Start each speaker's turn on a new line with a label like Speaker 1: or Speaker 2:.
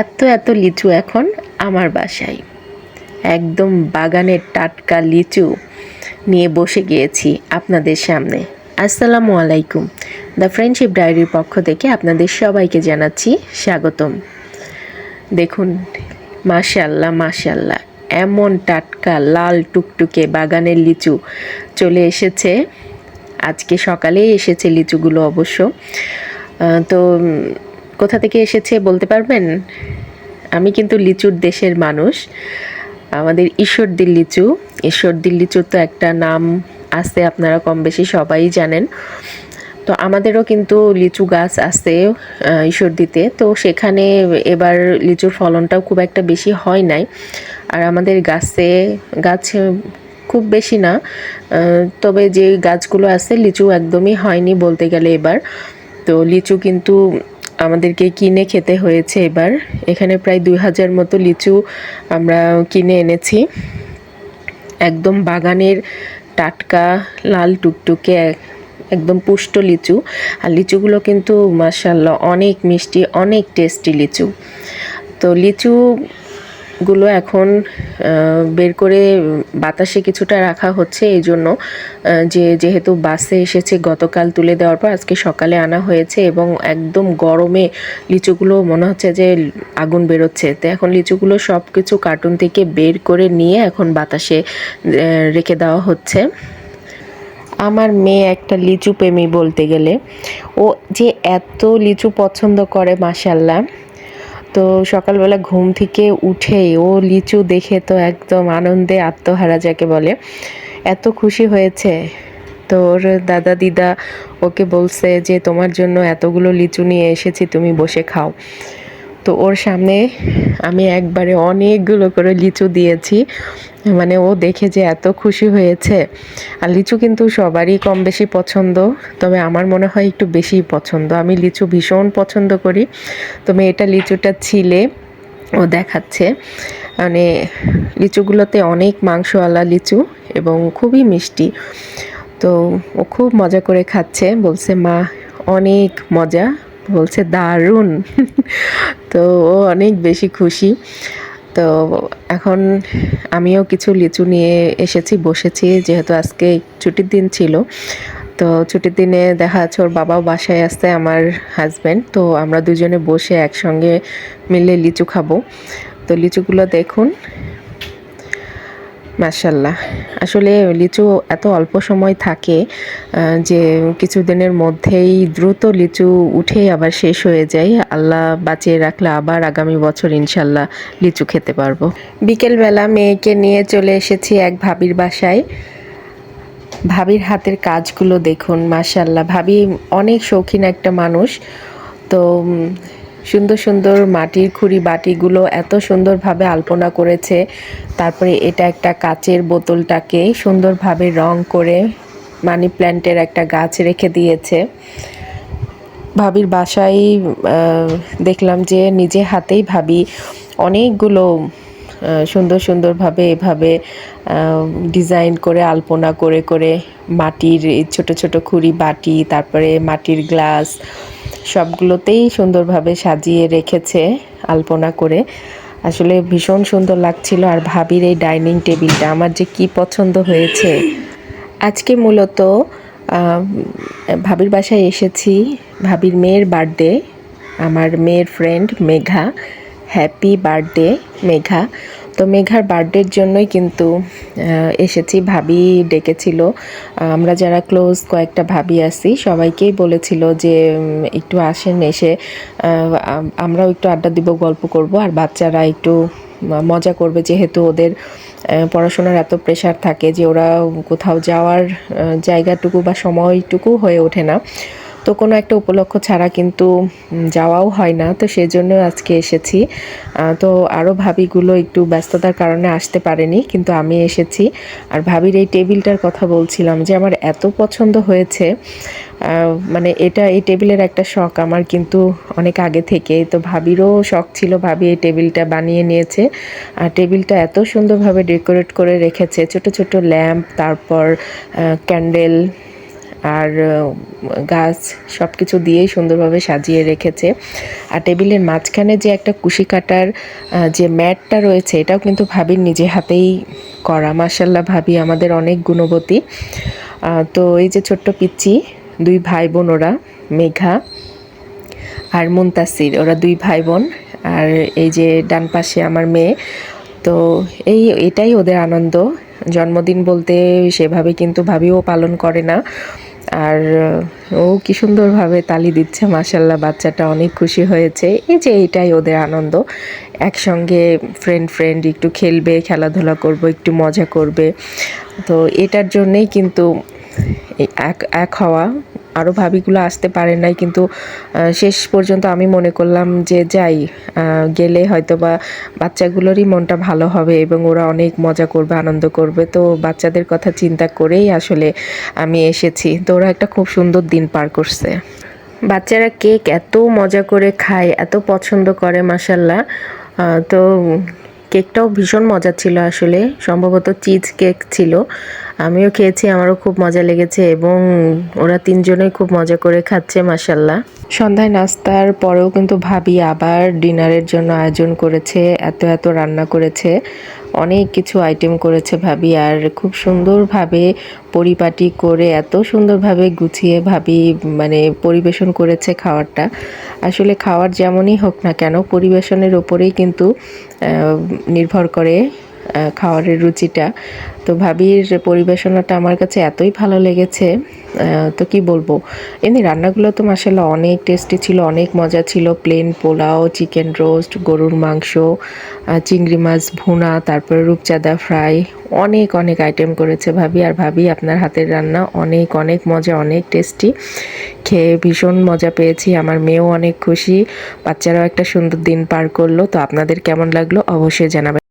Speaker 1: এত এত লিচু এখন আমার বাসায়। একদম বাগানের টাটকা লিচু নিয়ে বসে গিয়েছি আপনাদের সামনে। আসসালামু আলাইকুম। দ্য ফ্রেন্ডশিপ ডায়েরির পক্ষ থেকে আপনাদের সবাইকে জানাচ্ছি স্বাগতম। দেখুন মাশাল্লাহ মাশাল্লাহ এমন টাটকা লাল টুকটুকে বাগানের লিচু চলে এসেছে। আজকে সকালেই এসেছে লিচুগুলো অবশ্য। তো কোথা থেকে এসেছে বলতে পারবেন? আমি কিন্তু লিচুর দেশের মানুষ। আমাদের ঈশ্বরদীর লিচু। ঈশ্বরদীর লিচুর তো একটা নাম আছে, আপনারা কম বেশি সবাই জানেন। তো আমাদেরও কিন্তু লিচু গাছ আছে ঈশ্বরদীতে। তো সেখানে এবার লিচুর ফলনটাও খুব একটা বেশি হয় নাই। আর আমাদের গাছে, গাছ খুব বেশি না। তবে যে গাছগুলো আছে, লিচু একদমই হয়নি বলতে গেলে এবার। তো লিচু কিন্তু আমাদেরকে কিনে খেতে হয়েছে এবার। এখানে প্রায় দুই হাজার মতো লিচু আমরা কিনে এনেছি। একদম বাগানের টাটকা, লাল টুকটুকে এক- একদম পুষ্ট লিচু। আর লিচুগুলো কিন্তু মাসাল্লাহ অনেক মিষ্টি, অনেক টেস্টি লিচু। তো লিচু গুলো এখন বের করে বাতাসে কিছুটা রাখা হচ্ছে এই জন্য যে যেহেতু বাসে এসেছে গতকাল তুলে দেওয়ার পর আজকে সকালে আনা হয়েছে এবং একদম গরমে লিচুগুলো মনে হচ্ছে যে আগুন বেরোচ্ছে। তো এখন লিচুগুলো সব কিছু কার্টুন থেকে বের করে নিয়ে এখন বাতাসে রেখে দেওয়া হচ্ছে। আমার মেয়ে একটা লিচু প্রেমী বলতে গেলে, ও যে এত লিচু পছন্দ করে মাসাল্লাহ তো সকালবেলা ঘুম থেকে উঠেই ও লিচু দেখে তো একদম আনন্দে আত্মহারা যাকে বলে, এত খুশি হয়েছে। তো ওর দাদা দিদা ওকে বলছে যে, তোমার জন্য এতগুলো লিচু নিয়ে এসেছি, তুমি বসে খাও। তো ওর সামনে আমি একবারে অনেকগুলো করে লিচু দিয়েছি। মানে ও দেখে যে এত খুশি হয়েছে। আর লিচু কিন্তু সবারই কম বেশি পছন্দ, তবে আমার মনে হয় একটু বেশি পছন্দ। আমি লিচু ভীষণ পছন্দ করি। তবে এটা লিচুটা ছিলে, ও দেখাচ্ছে। মানে লিচুগুলোতে অনেক মাংসওয়ালা লিচু এবং খুবই মিষ্টি। তো ও খুব মজা করে খাচ্ছে। বলছে, মা, অনেক মজা। বলছে, দারুণ। তো ও অনেক বেশি খুশি। তো এখন আমিও কিছু লিচু নিয়ে এসেছি, বসেছি, যেহেতু আজকে ছুটির দিন ছিল। তো ছুটির দিনে দেখা যাচ্ছে ওর বাবাও বাসায় আসছে, আমার হাজব্যান্ড তো আমরা দুজনে বসে একসঙ্গে মিলে লিচু খাব। তো লিচুগুলো দেখুন মাশাল্লাহ আসলে লিচু এত অল্প সময় থাকে যে কিছুদিনের মধ্যেই দ্রুত লিচু উঠেই আবার শেষ হয়ে যায়। আল্লাহ বাঁচিয়ে রাখলে আবার আগামী বছর ইনশাল্লাহ লিচু খেতে পারব। বিকেলবেলা মেয়েকে নিয়ে চলে এসেছি এক ভাবির বাসায়। ভাবির হাতের কাজগুলো দেখুন মাশাল্লাহ ভাবি অনেক শৌখিন একটা মানুষ। তো সুন্দর সুন্দর মাটির খুঁড়ি বাটিগুলো এত সুন্দরভাবে আলপনা করেছে। তারপরে এটা একটা কাচের বোতলটাকে সুন্দরভাবে রং করে মানি প্ল্যান্টের একটা গাছ রেখে দিয়েছে। ভাবির বাসায় দেখলাম যে নিজে হাতেই ভাবি অনেকগুলো সুন্দর সুন্দরভাবে এভাবে ডিজাইন করে, আলপনা করে করে মাটির ছোট ছোট খুঁড়ি বাটি, তারপরে মাটির গ্লাস সবগুলোতেই সুন্দরভাবে সাজিয়ে রেখেছে আলপনা করে। আসলে ভীষণ সুন্দর লাগছিল আর ভাবির এই ডাইনিং টেবিলটা আমার যে কি পছন্দ হয়েছে। আজকে মূলত ভাবির বাসায় এসেছি। ভাবির মেয়ের বার্থডে, আমার মেয়ের friend Megha. Happy birthday Megha. তো মেঘার বার্থডের জন্যই কিন্তু এসেছি। ভাবি ডেকেছিল। আমরা যারা ক্লোজ কয়েকটা ভাবি আছি, সবাইকেই বলেছিল যে একটু আসেন এসে আমরাও একটু আড্ডা দিব, গল্প করব। আর বাচ্চারা একটু মজা করবে যেহেতু ওদের পড়াশোনার এত প্রেশার থাকে যে ওরা কোথাও যাওয়ার জায়গাটুকু বা সময়টুকু হয়ে ওঠে না। তো কোনো একটা উপলক্ষ ছাড়া কিন্তু যাওয়াও হয় না। তো সেজন্য আজকে এসেছি। তো আরও ভাবিগুলো একটু ব্যস্ততার কারণে আসতে পারেনি, কিন্তু আমি এসেছি। আর ভাবির এই টেবিলটার কথা বলছিলাম যে, আমার এত পছন্দ হয়েছে। মানে এটা এই টেবিলের একটা শখ আমার কিন্তু অনেক আগে থেকে তো ভাবিরও শখ ছিল, ভাবি এই টেবিলটা বানিয়ে নিয়েছে। আর টেবিলটা এত সুন্দরভাবে ডেকোরেট করে রেখেছে। ছোট ছোট ল্যাম্প, তারপর ক্যান্ডেল আর গাছ সব কিছু দিয়েই সুন্দরভাবে সাজিয়ে রেখেছে। আর টেবিলের মাঝখানে যে একটা কুশি কাটার যে ম্যাটটা রয়েছে, এটাও কিন্তু ভাবির নিজে হাতেই করা। মার্শাল্লাহ ভাবি আমাদের অনেক গুণবতী। তো এই যে ছোট্ট পিচ্চি, দুই ভাই বোন ওরা, মেঘা আর মুনতাসির, ওরা দুই ভাই বোন আর এই যে ডান পাশে আমার মেয়ে, তো এই, এটাই ওদের আনন্দ। জন্মদিন বলতে সেভাবে কিন্তু ভাবিও পালন করে না। আর ও কি সুন্দরভাবে তালি দিচ্ছে মাসাল্লাহ বাচ্চাটা অনেক খুশি হয়েছে। এই যে এইটাই ওদের আনন্দ। একসঙ্গে ফ্রেন্ড ফ্রেন্ড একটু খেলবে, খেলাধুলা করবে, একটু মজা করবে। তো এটার জন্যেই কিন্তু এক এক হওয়া আরও ভাবিগুলো আসতে পারে নাই, কিন্তু শেষ পর্যন্ত আমি মনে করলাম যে যাই গেলে হয়তো বা বাচ্চাগুলোরই মনটা ভালো হবে এবং ওরা অনেক মজা করবে, আনন্দ করবে। তো বাচ্চাদের কথা চিন্তা করেই আসলে আমি এসেছি। তো ওরা একটা খুব সুন্দর দিন পার করছে। বাচ্চারা কেক এত মজা করে খায়, এত পছন্দ করে মাসাল্লাহ তো কেকটাও ভীষণ মজা ছিল আসলে। সম্ভবত চিজ কেক ছিল। আমিও খেয়েছি, আমারও খুব মজা লেগেছে এবং ওরা তিনজনেই খুব মজা করে খাচ্ছে মাসাল্লাহ সন্ধ্যায় নাস্তার পরেও কিন্তু ভাবি আবার ডিনারের জন্য আয়োজন করেছে, এত এত রান্না করেছে। অনেক কিছু আইটেম করেছে ভাবি আর খুব সুন্দরভাবে পরিপাটি করে, এত সুন্দরভাবে গুছিয়ে ভাবি মানে পরিবেশন করেছে খাওয়ারটা। আসলে খাওয়ার যেমনই হোক না কেন, পরিবেশনের ওপরেই কিন্তু নির্ভর করে খাবারের রুচিটা। তো ভাবির পরিবেশনাটা আমার কাছে এতই ভালো লেগেছে তো কি বলব? এমনি রান্নাগুলো তো মাসাল্লাহ অনেক টেস্টি ছিল, অনেক মজা ছিল। প্লেন পোলাও চিকেন রোস্ট গরুর মাংস চিংড়ি মাছ, ভুনা, তারপরে রূপচাঁদা ফ্রাই অনেক অনেক আইটেম করেছে ভাবি। আর ভাবি, আপনার হাতের রান্না অনেক অনেক মজা, অনেক টেস্টি খেয়ে ভীষণ মজা পেয়েছি, আমার মেয়েও অনেক খুশি। বাচ্চারাও একটা সুন্দর দিন পার করল, তো আপনাদের কেমন লাগল অবশ্যই জানাবেন।